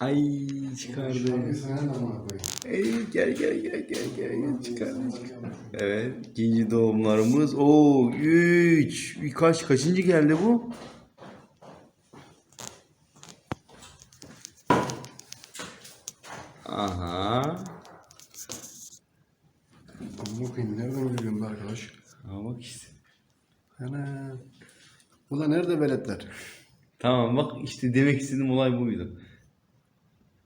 Ay çıkardı. Ey gel gel gel gel gel çıkardı. Evet ikinci doğumlarımız. Oo 3. Kaç kaçıncı geldi bu? Aha. Amına koyayım nereden geliyorsun be arkadaş? Ha bak işte. Ana. Ulan nerede veletler? Tamam bak işte demek istediğim olay buydu.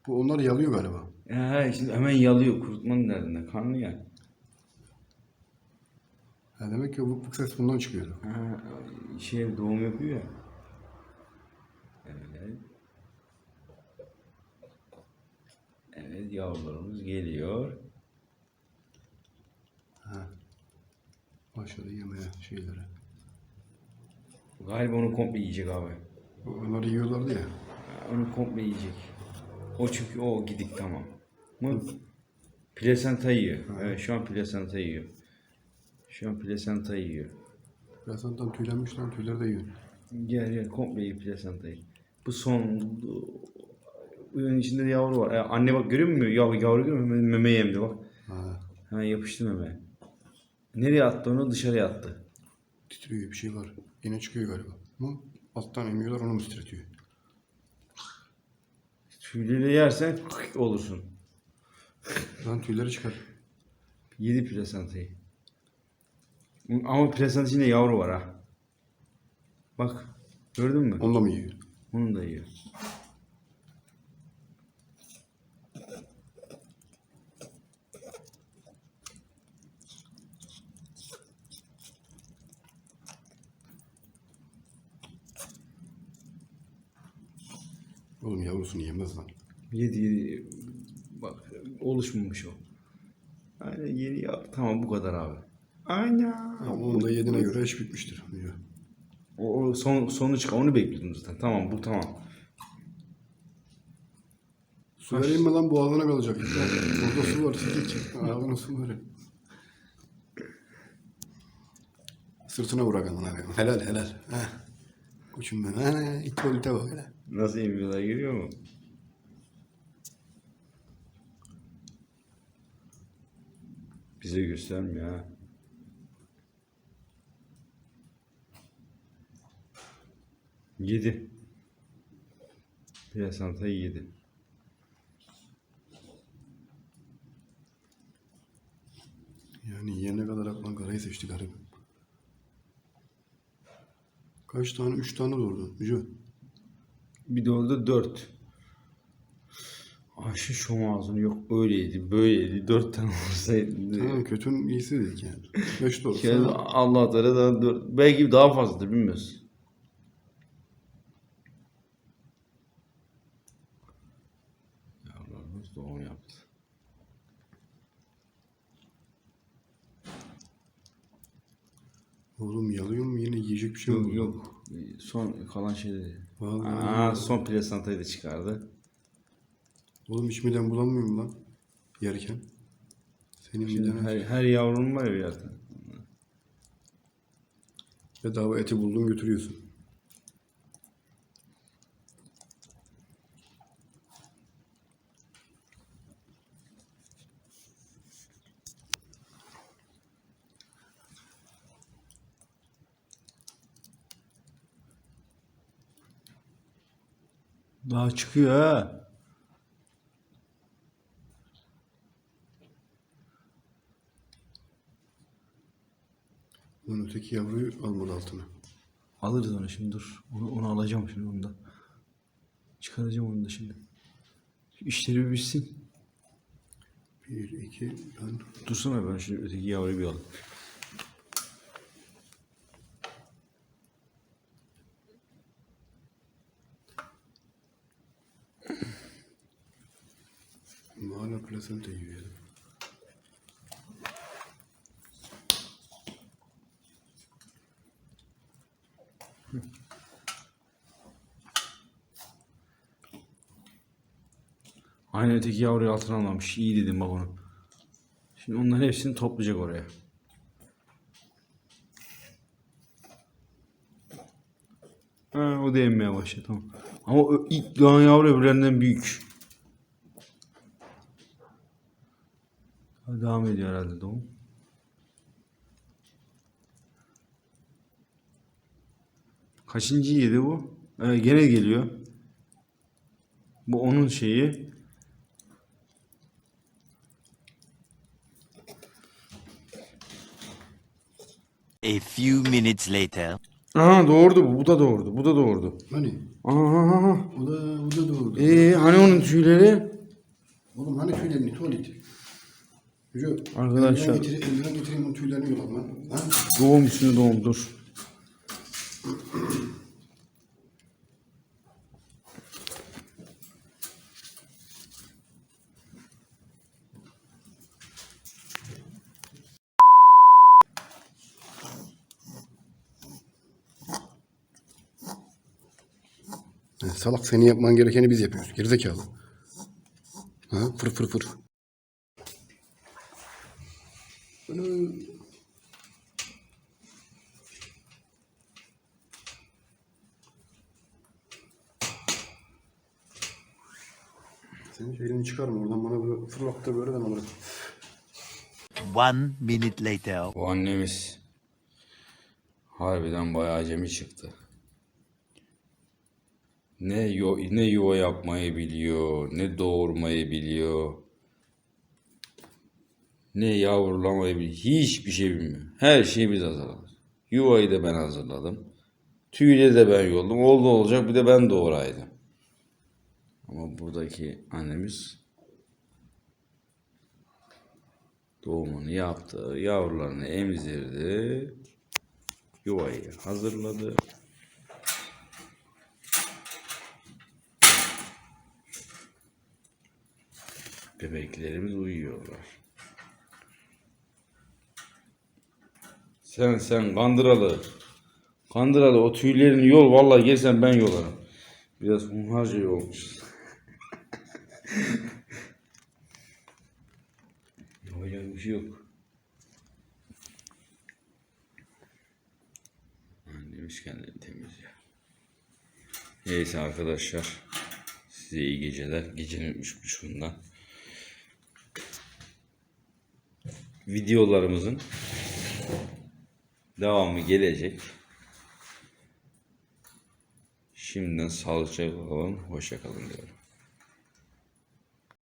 Bu onlar yalıyor galiba. Ha şimdi hemen yalıyor kurutmanın derdinde. Kanlı ya. Ha demek ki bu, bu ses bundan çıkıyordu. Ha, şey doğum yapıyor ya. Evet. Evet yavrularımız geliyor. Ha. Başladı yemeye şeyleri. Galiba onu komple yiyecek abi. Onları yiyorlardı ya. Ha, Onu komple yiyecek. O çünkü o gidik tamam. Mı? Plasenta yiyor. Evet şu an plasenta yiyor. Şu an plasenta yiyor. Birazdan tüylenmiş lan tüyleri de yiyor. Gel gel komple yiyor plasentayı. Bu son bu- bunun içinde de yavru var. E, anne bak görüyor musun? Yavru, yavru görüyor musun? Meme- Memeyi emdi bak. Ha. Hemen yapıştı memeye. Nereye attı onu? Dışarıya attı. Titriyor bir şey var. Yine çıkıyor galiba. Ama alttan emiyorlar onu mu titretiyor? Tüyleri yersen olursun. Lan tüyleri çıkar. Yedi plasentayı. Ama plasenta içinde yavru var ha. Bak. Gördün mü? Onu da mı yiyor? Onu da yiyor. Oğlum yavrusunu yemez lan. Yedi yedi. Bak oluşmamış o. Aynen yeni ya. Tamam bu kadar abi. Aynen. Ama onu da yediğine göre iş bitmiştir. Diyor. O, o son, sonu çık. Onu bekliyordum zaten. Tamam bu tamam. Su vereyim mi lan boğazına kalacak. Orada su var sikik. Ağzına su ver. Sırtına amına koyayım. Helal helal. Heh. Koçum ben. Ha, it polite bak hele. Nasıl emiyorlar görüyor musun? Bize göstermiyor ha. Yedi. Plasantayı yedi. Yani yiyene kadar aklan karayı seçti garip. Kaç tane? Üç tane doğurdu. Müco. Bir de orada dört. Ayşe şom ağzını yok öyleydi böyleydi dört tane olsaydı. Tamam kötünün iyisi dedik yani. Beş doğru. Yani Allah Teala da dört, belki daha fazladır bilmiyoruz. Yavrularımız doğum yaptı. Oğlum yalıyor mu yiyecek bir şey? Yok yok. Son kalan şeyleri. Vallahi. Aa, son plasantayı da çıkardı. Oğlum hiç midem bulanmıyor mu lan? Yerken. Senin Şimdi miden her, her yavrunun var ya zaten. bedava eti buldun götürüyorsun. Daha çıkıyor ha. Lan öteki yavruyu almadı altına. Alırız onu şimdi dur. Onu, onu alacağım şimdi onu da. Çıkaracağım onu da şimdi. İşleri bir bitsin. Bir, iki, lan. Dursana ben şimdi öteki yavruyu bir alayım. Hala plasenta yiyor ya. Aynı öteki yavruyu altına almamış. İyi dedim bak onu. Şimdi onların hepsini toplayacak oraya. Ha, o da emmeye başladı tamam. Ama ilk doğan yavru öbürlerinden büyük. Devam ediyor herhalde doğum. Kaçıncı yedi bu? Evet, gene geliyor. Bu onun şeyi. A few minutes later. Aha doğurdu bu. Bu da doğurdu. Bu da doğurdu. Hani? Aha. O da, o da doğru. Ee, hani onun tüyleri? Oğlum hani tüylerini tuvalet. Yüce, Arkadaşlar. eldiven getir- getireyim onun tüylerini yolalım lan. Ha? Doğum üstüne doğum dur. Salak seni yapman gerekeni biz yapıyoruz. Gerizekalı. Ha, fır fır fır. Ana. Senin şu elini çıkarma oradan bana böyle fırlattı böyle deme bırak. One minute later. Bu annemiz harbiden bayağı acemi çıktı. Ne yo ne yuva yapmayı biliyor, ne doğurmayı biliyor. Ne yavrulamayı biliyor. Hiçbir şey bilmiyor. Her şeyi biz hazırladık. Yuvayı da ben hazırladım. Tüyleri de ben yolladım. Oldu olacak bir de ben doğuraydım. Ama buradaki annemiz doğumunu yaptı. Yavrularını emzirdi. Yuvayı hazırladı. Bebeklerimiz uyuyorlar. Sen sen kandıralı. Kandıralı o tüylerini yol vallahi gelsen ben yolarım. Biraz hunharca yolmuş. Yapacak bir şey yok. Annemiz kendini temizliyor. Neyse arkadaşlar. Size iyi geceler. Gecenin üç buçuğundan. Videolarımızın devamı gelecek. Şimdiden sağlıcakla kalın, hoşça kalın diyorum.